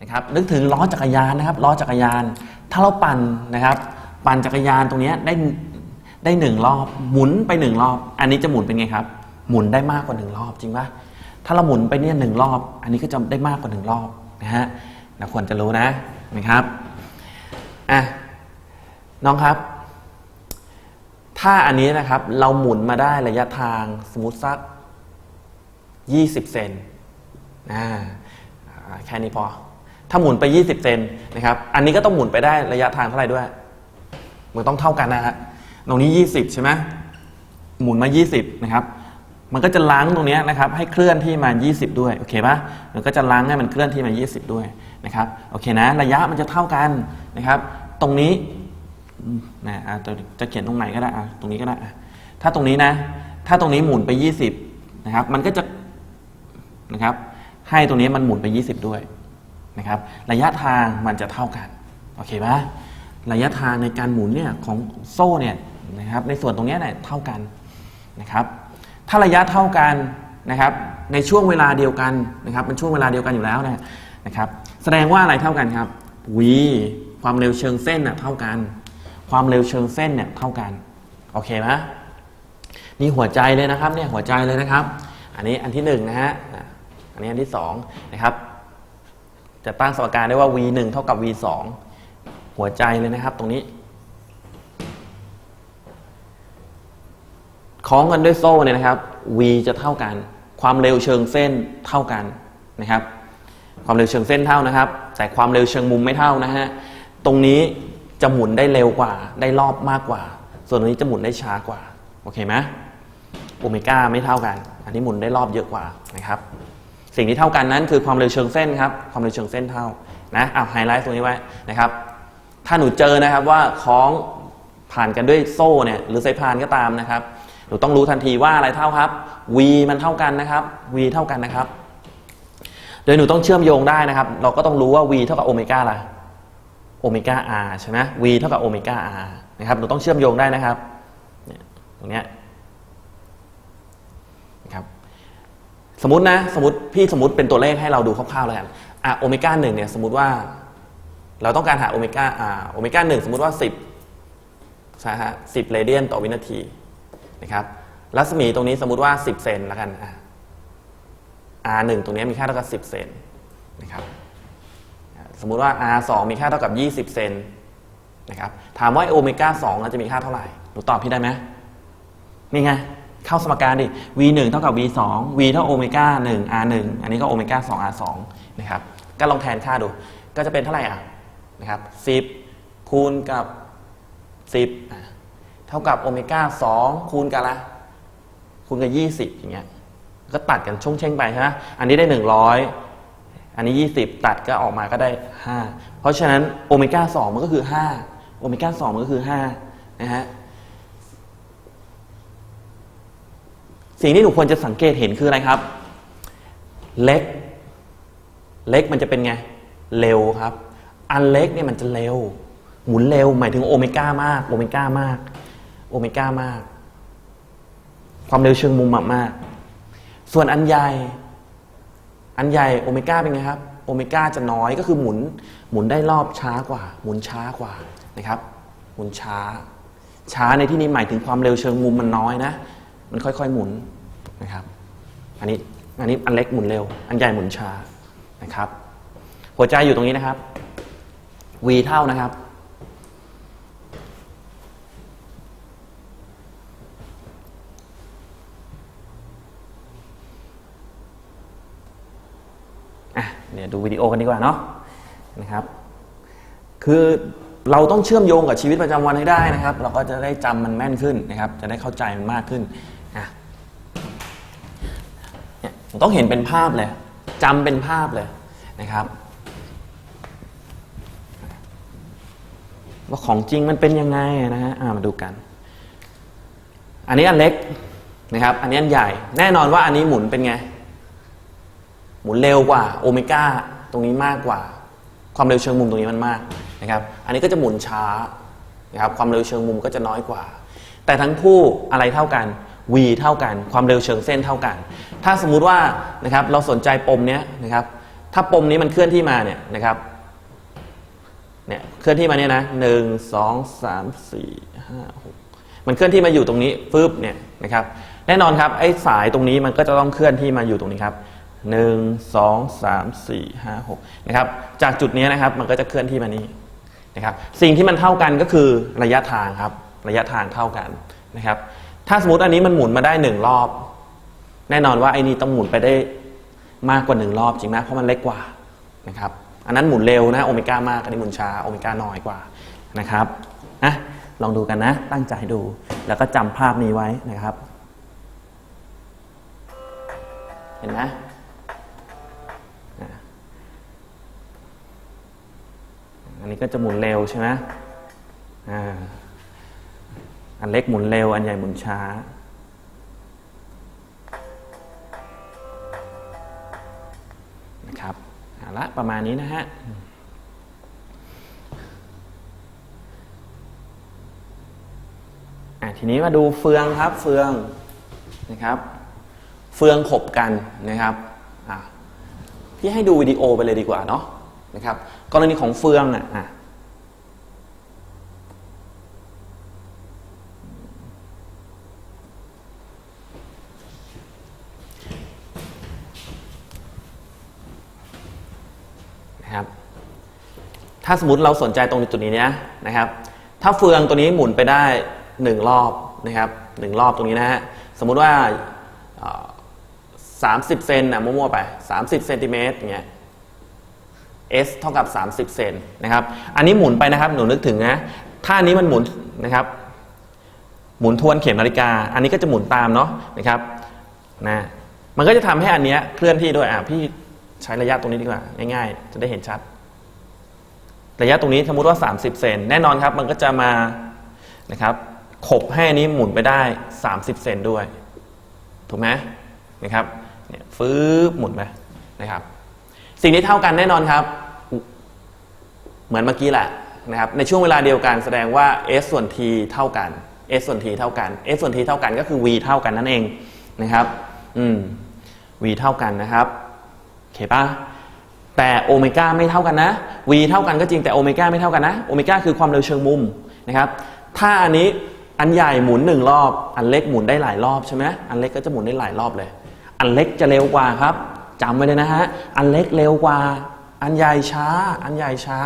นะครับนึกถึงล้อจักรยานนะครับล้อจักรยาน ถ้าเราปั่นนะครับ ปั่นจักรยานตรงนี้ได้ได้หนึ่งรอบหมุนไปหนึ่งรอบ อันนี้จะหมุนเป็นไงครับ หมุนได้มากกว่าหนึ่งรอบจริงปะถ้าเราหมุนไปเนี่ยหนึ่งรอบ อันนี้ก็จะได้มากกว่าหนึ่งรอบนะฮะเราควรจะรู้นะนะครับอะน้องครับ ถ้าอันนี้นะครับเราหมุนมาได้ระยะทางสมมติสัก 20 เซนอ่าอ่าแค่นี้พอ ถ้าหมุนไป 20 เซนนะครับอันนี้ก็ต้องหมุนไปได้ระยะทางเท่าไหร่ด้วยมันต้องเท่ากันนะฮะตรงนี้ 20 ใช่ไหมหมุนมา 20 นะครับ มันก็จะล้างตรงนี้นะครับ ให้เคลื่อนที่มา 20 ด้วย โอเคปะมันก็จะล้างให้มันเคลื่อนที่มา 20 ด้วยนะครับ โอเคนะ ระยะมันจะเท่ากันนะครับ ตรงนี้นะจะเขียนตรงไหนก็ได้ ตรงนี้ก็ได้ ถ้าตรงนี้นะ ถ้าตรงนี้หมุนไป 20 นะครับ มันก็จะนะครับ ให้ตรงนี้มันหมุนไป 20 ด้วย นะครับระยะทางมันจะเท่ากันโอเคปะระยะทางในการหมุนเนี่ยของโซ่เนี่ยนะครับในส่วนตรงนี้เนี่ยเท่ากันนะครับถ้าระยะเท่ากันนะครับในช่วงเวลาเดียวกันนะครับเป็นช่วงเวลาเดียวกันอยู่แล้วนี่ยนะครับแสดงว่าอะไรเท่ากันครับ v ความเร็วเชิงเส้นน่ะเท่ากัน ความเร็วเชิงเส้นเนี่ยเท่ากันโอเคไหมนี่หัวใจเลยนะครับเนี่ยหัวใจเลยนะครับ อันนี้อันที่หนึ่งนะฮะอะอันนี้อันที่สองนะครับ จะตั้งสมการได้ว่า v 1เท่ากับ v 2หัวใจเลยนะครับ ตรงนี้คล้องกันด้วยโซ่เนี่ยนะครับ v จะเท่ากัน ความเร็วเชิงเส้นเท่ากันนะครับ ความเร็วเชิงเส้นเท่านะครับ แต่ความเร็วเชิงมุมไม่เท่านะฮะตรงนี้จะหมุนได้เร็วกว่า ได้รอบมากกว่า ส่วนตรงนี้จะหมุนได้ช้ากว่า โอเคไหมโอเมก้าไม่เท่ากัน อันนี้หมุนได้รอบเยอะกว่านะครับ สิ่งที่เท่ากันนั้นคือความเร็วเชิงเส้นครับ ความเร็วเชิงเส้นเท่านะเอะไฮไลท์ตรงนี้ไว้นะครับ ถ้าหนูเจอนะครับว่าคล้องผ่านกันด้วยโซ่เนี่ยหรือสายพานก็ตามนะครับ หนูต้องรู้ทันทีว่าอะไรเท่าครับ v มันเท่ากันนะครับ v เท่ากันนะครับ โดยหนูต้องเชื่อมโยงได้นะครับ เราก็ต้องรู้ว่า v เท่ากับโอเมก้าอะไรโอเมก้า r ใช่ไหม v เท่ากับโอเมก้า r นะครับ หนูต้องเชื่อมโยงได้นะครับเนี่ยตรงเนี้ยนะครับ สมมตินะ สมมติพี่สมมติเป็นตัวเลขให้เราดูคร่าวๆเลยกันอะโอเมก้าหนึ่งเนี่ยสมมติว่า เราต้องการหาโอเมก้าอ่าโอเมก้าหนึ่งสมมติว่า10ใช่ฮะสิบเรเดียนต่อวินาทีนะครับรัศมีตรงนี้สมมติว่า 10 เซนแล้วกันอะ R 1ตรงนี้มีค่าเท่ากับ 10 เซนนะครับสมมุติว่า R 2มีค่าเท่ากับ 20 เซนนะครับถามว่าโอเมก้า2เราจะมีค่าเท่าไหร่หนูตอบพี่ได้ไหมนี่ไง เข้าสมการดิ v 1เท่ากับ v 2 v เท่าโอเมก้า1 r 1อันนี้ก็โอเมก้า2 r 2นะครับ ก็ลองแทนค่าดู ก็จะเป็นเท่าไหร่อะนะครับ10 คูณกับ 10 เท่ากับโอเมก้า2คูณกับอะคูณกับ 20 อย่างเงี้ย ก็ตัดกันช่วงเช่งไปใช่ไหมอันนี้ได้ 100 อันนี้ 20 ตัดก็ออกมาก็ได้ 5 เพราะฉะนั้นโอเมก้า2มันก็คือ 5 โอเมก้า2มันก็คือ5นะฮะ สิ่งที่หนูควรจะสังเกตเห็นคืออะไรครับ เล็ก เล็กมันจะเป็นไง เร็วครับ อันเล็กเนี่ยมันจะเร็ว หมุนเร็ว หมายถึงโอเมก้ามาก โอเมก้ามาก โอเมก้ามาก ความเร็วเชิงมุมมากๆส่วนอันใหญ่ อันใหญ่โอเมก้าเป็นไงครับ โอเมก้าจะน้อยก็คือหมุน หมุนได้รอบช้ากว่า หมุนช้ากว่านะครับ หมุนช้า ช้าในที่นี้หมายถึงความเร็วเชิงมุมมันน้อยนะ มันค่อยๆหมุนนะครับ อันนี้อันนี้อันเล็กหมุนเร็ว อันใหญ่หมุนช้านะครับ หัวใจอยู่ตรงนี้นะครับ v เท่านะครับ เดี๋ยวดูวิดีโอกันดีกว่าเนาะนะครับ คือเราต้องเชื่อมโยงกับชีวิตประจำวันให้ได้นะครับ เราก็จะได้จำมันแม่นขึ้นนะครับ จะได้เข้าใจมันมากขึ้นอะเนี่ย ต้องเห็นเป็นภาพเลยจำเป็นภาพเลยนะครับ ว่าของจริงมันเป็นยังไงนะฮะมาดูกัน อันนี้อันเล็กนะครับ อันนี้อันใหญ่ แน่นอนว่าอันนี้หมุนเป็นไง หมุนเร็วกว่าโอเมก้าตรงนี้มากกว่า ความเร็วเชิงมุมตรงนี้มันมากนะครับ อันนี้ก็จะหมุนช้านะครับ ความเร็วเชิงมุมก็จะน้อยกว่า แต่ทั้งคู่อะไรเท่ากัน v เท่ากัน ความเร็วเชิงเส้นเท่ากัน ถ้าสมมุติว่านะครับเราสนใจปมเนี้ยนะครับ ถ้าปมนี้มันเคลื่อนที่มาเนี่ยนะครับเนี่ยเคลื่อนที่มาเนี่ยนะหนึ่งสองสามสี่ห้าหกมันเคลื่อนที่มาอยู่ตรงนี้ฟึบเนี่ยนะครับ แน่นอนครับไอ้สายตรงนี้มันก็จะต้องเคลื่อนที่มาอยู่ตรงนี้ครับหนึ่งสองสามสี่ห้าหกนะครับ จากจุดนี้นะครับมันก็จะเคลื่อนที่มานี่นะครับ สิ่งที่มันเท่ากันก็คือระยะทางครับ ระยะทางเท่ากันนะครับ ถ้าสมมติอันนี้มันหมุนมาได้หนึ่งรอบ แน่นอนว่าไอ้นี่ต้องหมุนไปได้มากกว่าหนึ่งรอบจริงไหมเพราะมันเล็กกว่านะครับอันนั้นหมุนเร็วนะโอเมก้ามากอันนี้หมุนช้าโอเมก้าน้อยกว่านะครับอะลองดูกันนะ ตั้งใจดู แล้วก็จำภาพนี้ไว้นะครับ เห็นไหมอะอันนี้ก็จะหมุนเร็วใช่ไหมอ่า อันเล็กหมุนเร็ว อันใหญ่หมุนช้า นะครับเอาละประมาณนี้นะฮะอะทีนี้มาดูเฟืองครับเฟืองนะครับ เฟืองขบกันนะครับอะพี่ให้ดูวิดีโอไปเลยดีกว่าเนาะนะครับ กรณีของเฟืองอะอะนะครับ ถ้าสมมติเราสนใจตรงจุดนี้เนี้ยนะครับ ถ้าเฟืองตัวนี้หมุนไปได้หนึ่งรอบนะครับหนึ่งรอบตรงนี้นะฮะสมมุติว่าสามสิบเซนนะมั่วๆไป 30เซนติเมตรอย่างเงี้ย s เท่ากับ 30 เซนนะครับ อันนี้หมุนไปนะครับ หนูนึกถึงนะถ้านนี้มันหมุนนะครับ หมุนทวนเข็มนาฬิกา อันนี้ก็จะหมุนตามเนาะนะครับนะมันก็จะทำให้อันเนี้ยเคลื่อนที่ด้วยอะพี่ใช้ระยะตรงนี้ดีกว่า ง่ายๆ จะได้เห็นชัด ระยะตรงนี้สมมติว่า 30 เซนแน่นอนครับ มันก็จะมานะครับขบให้อันนี้หมุนไปได้ 30 เซนด้วย ถูกไหมนะครับเนี่ยฟื้บหมุนไปนะครับ สิ่งที่เท่ากันแน่นอนครับ เหมือนเมื่อกี้แหละนะครับในช่วงเวลาเดียวกันแสดงว่า s ส่วน t เท่ากัน s ส่วน t เท่ากัน s ส่วน t เท่ากันก็คือ v เท่ากันนั่นเองนะครับ อืม v เท่ากันนะครับโอเคปะ แต่โอเมก้าไม่เท่ากันนะ v เท่ากันก็จริงแต่โอเมก้าไม่เท่ากันนะโอเมก้าคือความเร็วเชิงมุมนะครับถ้าอันนี้อันใหญ่หมุนหนึ่งรอบ อันเล็กหมุนได้หลายรอบใช่ไหมอันเล็กก็จะหมุนได้หลายรอบเลย อันเล็กจะเร็วกว่าครับจำไว้เลยนะฮะอันเล็กเร็วกว่า อันใหญ่ช้า อันใหญ่ช้า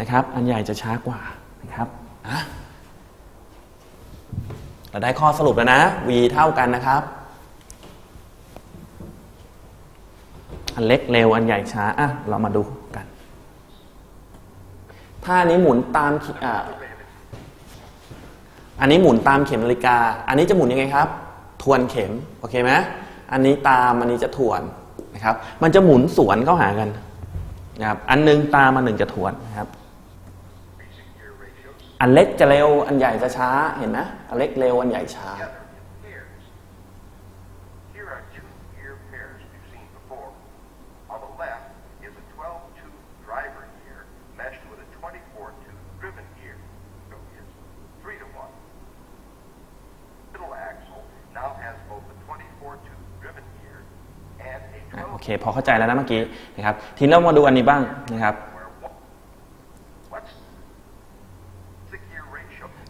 นะครับ อันใหญ่จะช้ากว่านะครับอะเราได้ข้อสรุปแล้วนะ v เท่ากันนะครับ อันเล็กเร็วอันใหญ่ช้าอะเรามาดูกันถ้าอันนี้หมุนตามอ่าอันนี้หมุนตามเข็มนาฬิกา อันนี้จะหมุนยังไงครับ ทวนเข็ม โอเคไหมอันนี้ตาม อันนี้จะทวนนะครับ มันจะหมุนสวนเข้าหากันนะครับ อันหนึงตาม อันหนึ่งจะทวนนะครับ อันเล็กจะเร็ว อันใหญ่จะช้า เห็นไหมอันเล็กเร็ว อันใหญ่ช้า เคพอเข้าใจแล้วนะเมื่อกี้นะครับทีนี้เรามาดูอันนี้บ้างนะครับ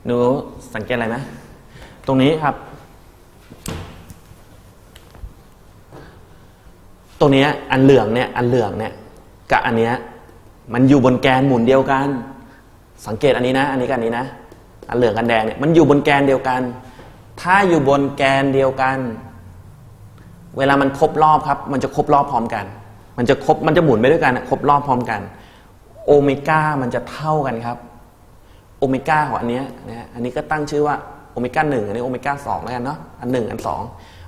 หนูสังเกตอะไรไหมตรงนี้ครับ ตรงนี้อันเหลืองเนี่ยอันเหลืองเนี่ยกับอันเนี้ยมันอยู่บนแกนหมุนเดียวกัน สังเกตอันนี้นะ อันนี้กับอันนี้นะอันเหลืองกันแดงเนี่ยมันอยู่บนแกนเดียวกัน ถ้าอยู่บนแกนเดียวกัน เวลามันครบรอบครับ มันจะครบรอบพร้อมกัน มันจะครบมันจะหมุนไปด้วยกันครบรอบพร้อมกัน โอเมก้ามันจะเท่ากันครับ โอเมก้าของอันเนี้ยนะฮะอันนี้ก็ตั้งชื่อว่าโอเมก้าหนึ่งอันนี้โอเมก้าสองแล้วกันเนาะอันหนึ่งอันสอง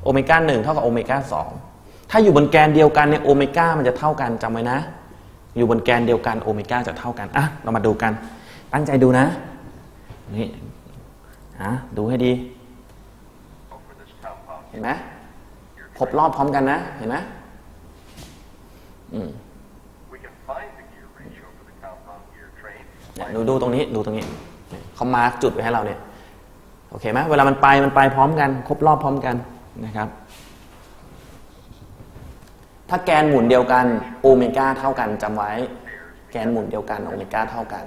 โอเมก้าหนึ่งเท่ากับโอเมก้าสองถ้าอยู่บนแกนเดียวกันเนี่ยโอเมก้ามันจะเท่ากันจำไว้นะ อยู่บนแกนเดียวกันโอเมก้าจะเท่ากันอะเรามาดูกัน ตั้งใจดูนะนี่อะดูให้ดีเห็นไหม ครบรอบพร้อมกันนะ เห็นไหมเนี่ยดูดูตรงนี้ดูตรงนี้เขามาร์กจุดไว้ให้เราเนี่ยโอเคไหมเวลามันไปมันไปพร้อมกัน ครบรอบพร้อมกันนะครับ ถ้าแกนหมุนเดียวกันโอเมก้าเท่ากันจำไว้ แกนหมุนเดียวกันโอเมก้าเท่ากัน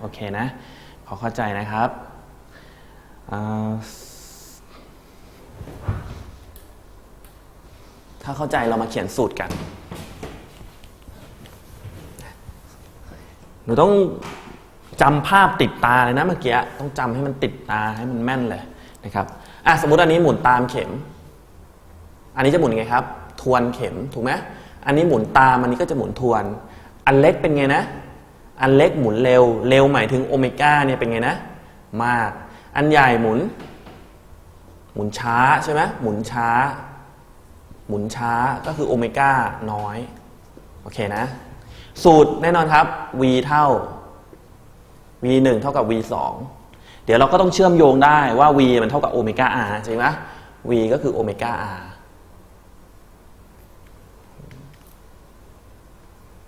โอเคนะ อเข้าใจนะครับถ้าเข้าใจเรามาเขียนสูตรกัน หนูต้องจำภาพติดตาเลยนะเมื่อกี้ ต้องจำให้มันติดตาให้มันแม่นเลยนะครับอะสมมติอันนี้หมุนตามเข็ม อันนี้จะหมุนไงครับ ทวนเข็มถูกไหมอันนี้หมุนตามอันนี้ก็จะหมุนทวน อันเล็กเป็นไงนะ อันเล็กหมุนเร็ว เร็วหมายถึงโอเมก้าเนี่ยเป็นไงนะ มาก อันใหญ่หมุน หมุนช้าใช่ไหมหมุนช้า หมุนช้าก็คือโอเมก้าน้อย โอเคนะ สูตรแน่นอนครับ v เท่า v 1เท่ากับ v 2เดี๋ยวเราก็ต้องเชื่อมโยงได้ว่า v มันเท่ากับโอเมก้า r ใช่ไหม v ก็คือโอเมก้า r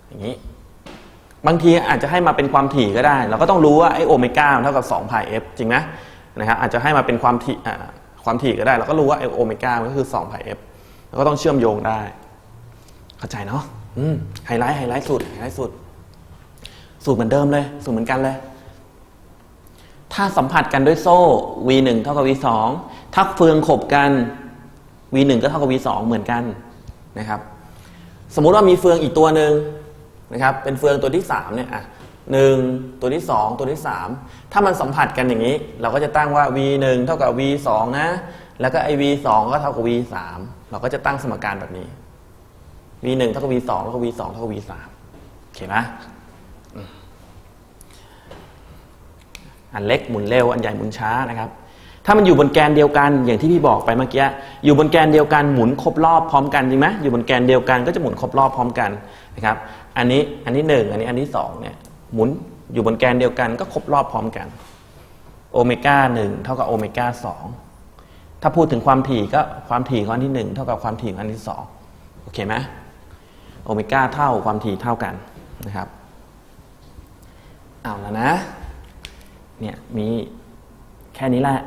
อย่างนี้ บางทีอาจจะให้มาเป็นความถี่ก็ได้ เราก็ต้องรู้ว่าไอโอเมก้าเท่ากับ2 pi f จริงไหมนะครับอาจจะให้มาเป็นความถี่ความถี่ก็ได้ เราก็รู้ว่าไอโอเมก้ามันก็คือ2 pi f เราก็ต้องเชื่อมโยงได้ เข้าใจเนาะอืมไฮไลท์ไฮไลท์สุดไฮไลท์สุด สูตรเหมือนเดิมเลย สูตรเหมือนกันเลย ถ้าสัมผัสกันด้วยโซ่ v 1 เท่ากับ v 2 ถ้าเฟืองขบกัน v 1 ก็เท่ากับ v 2 เหมือนกันนะครับ สมมุติว่ามีเฟืองอีกตัวหนึ่ง นะครับ เป็นเฟืองตัวที่3เนี่ยอะหนึ่งตัวที่ 2 ตัวที่ 3 ถ้ามันสัมผัสกันอย่างนี้ เราก็จะตั้งว่า v 1เท่ากับ v 2นะ แล้วก็ไอ v 2ก็เท่ากับ v 3เราก็จะตั้งสมการแบบนี้ v 1เท่ากับ v 2แล้วก็ v 2เท่ากับ v 3โอเคไหมอันเล็กหมุนเร็ว อันใหญ่หมุนช้านะครับ ถ้ามันอยู่บนแกนเดียวกันอย่างที่พี่บอกไปเมื่อกี้อยู่บนแกนเดียวกันหมุนครบรอบพร้อมกันจริงไหมอยู่บนแกนเดียวกันก็จะหมุนครบรอบพร้อมกันนะครับ อันนี้อันนี้หนึ่งอันนี้อันที่สองเนี่ยหมุนอยู่บนแกนเดียวกันก็ครบรอบพร้อมกันโอเมก้าหนึ่งเท่ากับโอเมก้าสองถ้าพูดถึงความถี่ก็ความถี่ของอันที่หนึ่งเท่ากับความถี่ของอันที่สองโอเคไหมโอเมก้าเท่าความถี่เท่ากันนะครับเอาแล้วนะเนี่ยมีแค่นี้แหละ